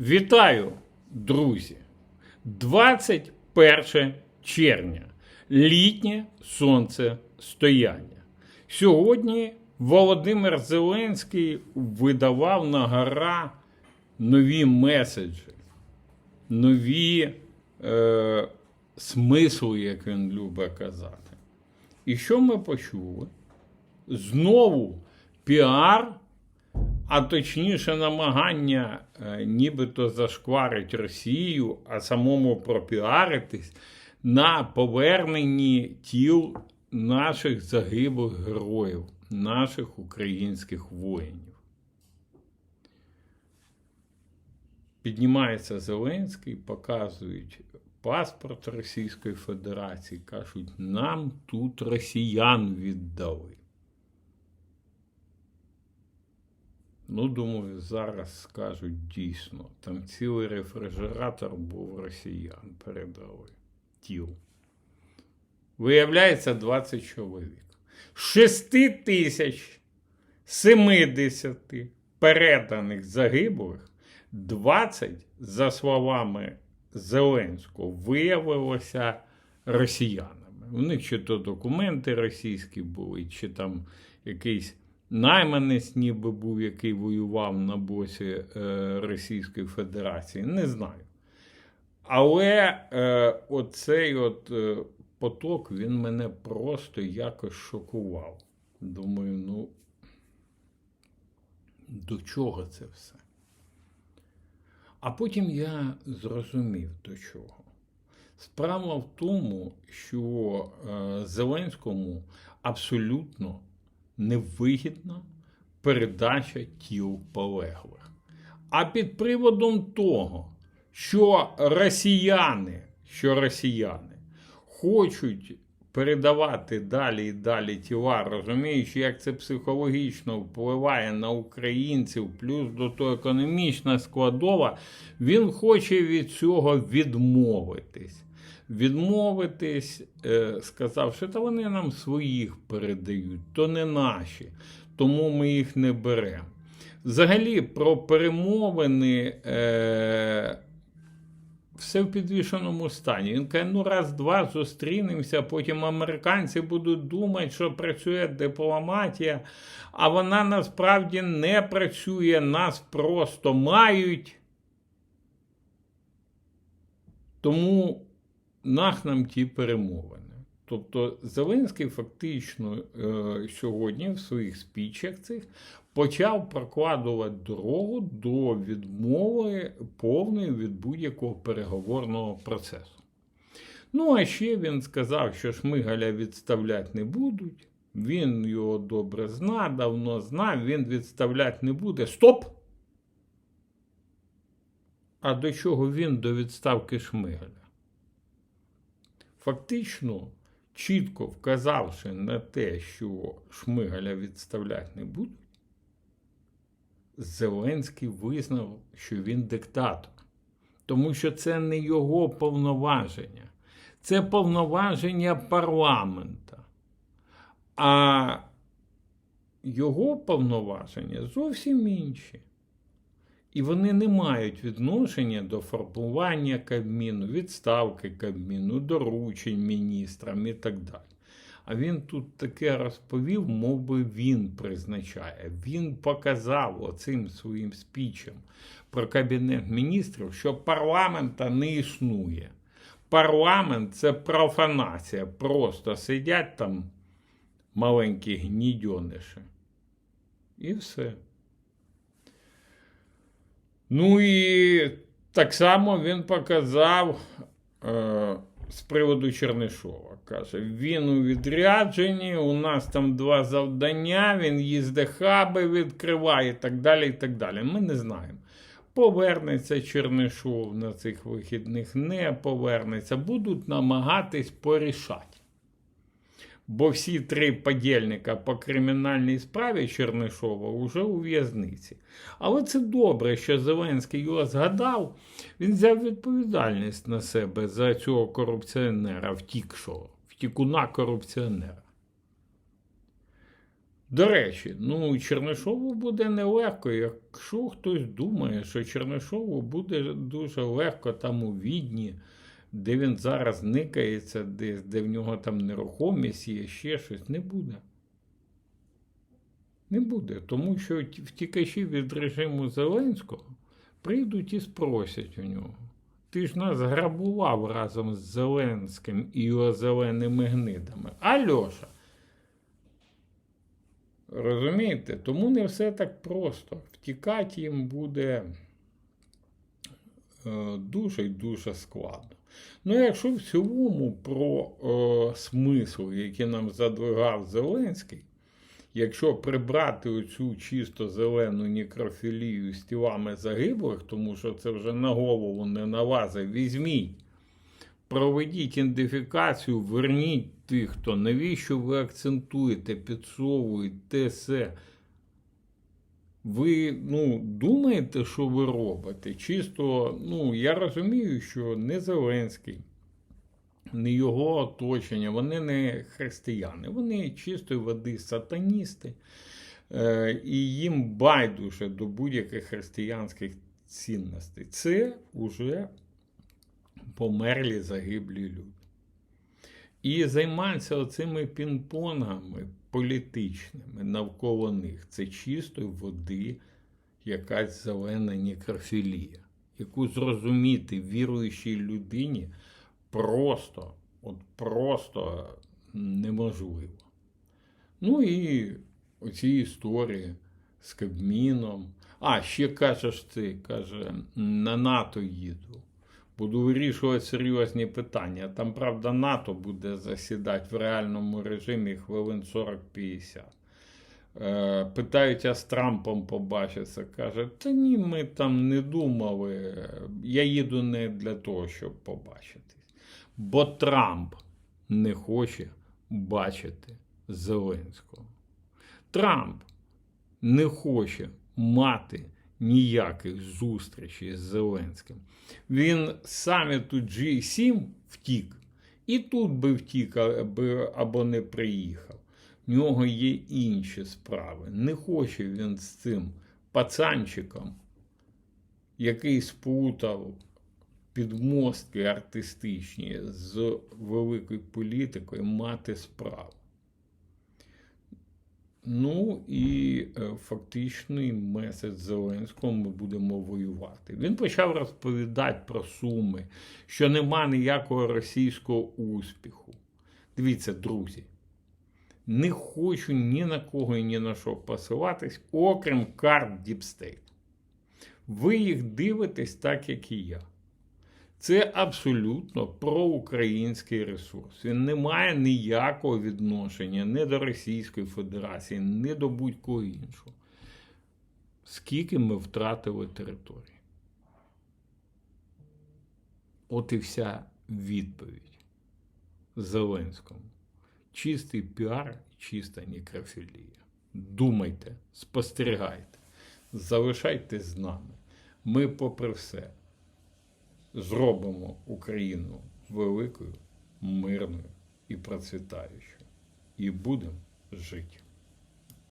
Вітаю, друзі! 21 червня. Літнє сонцестояння. Сьогодні Володимир Зеленський видавав на гора нові меседжі, нові е, смисли, як він любить казати. І що ми почули? Знову піар а точніше намагання е, нібито зашкварить Росію, а самому пропіаритись на поверненні тіл наших загиблих героїв, наших українських воїнів. Піднімається Зеленський, показують паспорт Російської Федерації, кажуть, нам тут росіян віддали. Ну, думаю, зараз скажуть дійсно. Там цілий рефрижератор був росіян, передали тіл. Виявляється, 20 чоловік. З 6 тисяч 70 переданих загиблих, 20, за словами Зеленського, виявилося росіянами. У них чи то документи російські були, чи там якийсь найманець ніби був, який воював на боці е, Російської Федерації. Не знаю. Але е, оцей от е, поток він мене просто якось шокував. Думаю, ну до чого це все? А потім я зрозумів до чого. Справа в тому, що Зеленському абсолютно невигідна передача тіл полеглих. А під приводом того, що росіяни, що росіяни хочуть передавати далі і далі тіла, розуміючи, як це психологічно впливає на українців, плюс до того економічна складова, він хоче від цього відмовитись. Відмовитись, е, сказавши, та вони нам своїх передають, то не наші, тому ми їх не беремо. Взагалі, про перемовини е, все в підвішеному стані. Він каже, ну раз-два зустрінемося, потім американці будуть думати, що працює дипломатія, а вона насправді не працює, нас просто мають. Тому нах нам ті перемовини. Тобто Зеленський фактично е, сьогодні в своїх спічах цих почав прокладувати дорогу до відмови повної від будь-якого переговорного процесу. Ну, а ще він сказав, що Шмигаля відставляти не будуть. Він його добре зна, давно знав, він відставляти не буде. Стоп! А до чого він до відставки Шмигаля? Фактично, чітко вказавши на те, що Шмигаля відставляти не будуть, Зеленський визнав, що він диктатор. Тому що це не його повноваження, це повноваження парламента. А його повноваження зовсім інші. І вони не мають відношення до формування Кабміну, відставки Кабміну, доручень міністрам і так далі. А він тут таке розповів, мов би він призначає. Він показав оцим своїм спічем про Кабінет міністрів, що парламента не існує. Парламент це профанація. Просто сидять там маленькі гнідьониші. І все. Ну і так само він показав е, з приводу Чернишова. Каже, він у відрядженні, у нас там два завдання, він їздить хаби, відкриває і так далі. і так далі. Ми не знаємо. Повернеться Чернишов на цих вихідних, не повернеться. Будуть намагатись порішати. Бо всі три подільника по кримінальній справі Чернишова вже у в'язниці. Але це добре, що Зеленський його згадав. Він взяв відповідальність на себе за цього корупціонера, втікшого, втікуна корупціонера. До речі, ну Чернишову буде нелегко, якщо хтось думає, що Чернишову буде дуже легко там у Відні, де він зараз никається, десь, де в нього там нерухомість є, ще щось, не буде. Не буде, тому що втікачі від режиму Зеленського прийдуть і спросять у нього. Ти ж нас грабував разом з Зеленським і його зеленими гнидами. Альоша. Розумієте? Тому не все так просто. Втікати їм буде дуже і дуже складно. Ну, якщо в цілому про е, смисли, які нам задвигав Зеленський, якщо прибрати оцю чисто зелену нікрофілію з тілами загиблих, тому що це вже на голову не налазить, візьміть, проведіть ідентифікацію, верніть тих, хто навіщо ви акцентуєте, підсовуєте те все. Ви ну, думаєте, що ви робите? Чисто, ну, я розумію, що не Зеленський, не його оточення, вони не християни, вони чистої води сатаністи, е, і їм байдуже до будь-яких християнських цінностей. Це вже померлі загиблі люди. І займатися оцими пінг-понгами політичними навколо них. Це чистої води якась зелена нікрофілія, яку зрозуміти віруючій людині просто, от просто неможливо. Ну і оці історії з Кабміном. А, ще кажеш ти, каже, на НАТО їду. Буду вирішувати серйозні питання. Там, правда, НАТО буде засідати в реальному режимі хвилин 40-50. Е, Питають, а з Трампом побачиться. Каже, та ні, ми там не думали. Я їду не для того, щоб побачитись. Бо Трамп не хоче бачити Зеленського. Трамп не хоче мати ніяких зустрічей з Зеленським. Він з саміту G7 втік, і тут би втік, або не приїхав. В нього є інші справи. Не хоче він з цим пацанчиком, який сплутав підмостки артистичні з великою політикою, мати справу. Ну і е, фактичний меседж Зеленського ми будемо воювати. Він почав розповідати про суми, що нема ніякого російського успіху. Дивіться, друзі, не хочу ні на кого і ні на що посилатись, окрім карт Діпстейт. Ви їх дивитесь так, як і я. Це абсолютно проукраїнський ресурс. Він не має ніякого відношення ні до Російської Федерації, ні до будь-кого іншого. Скільки ми втратили території? От і вся відповідь Зеленському. Чистий піар, чиста нікрофілія. Думайте, спостерігайте, залишайтесь з нами. Ми, попри все, зробимо Україну великою, мирною і процвітаючою. І будемо жити.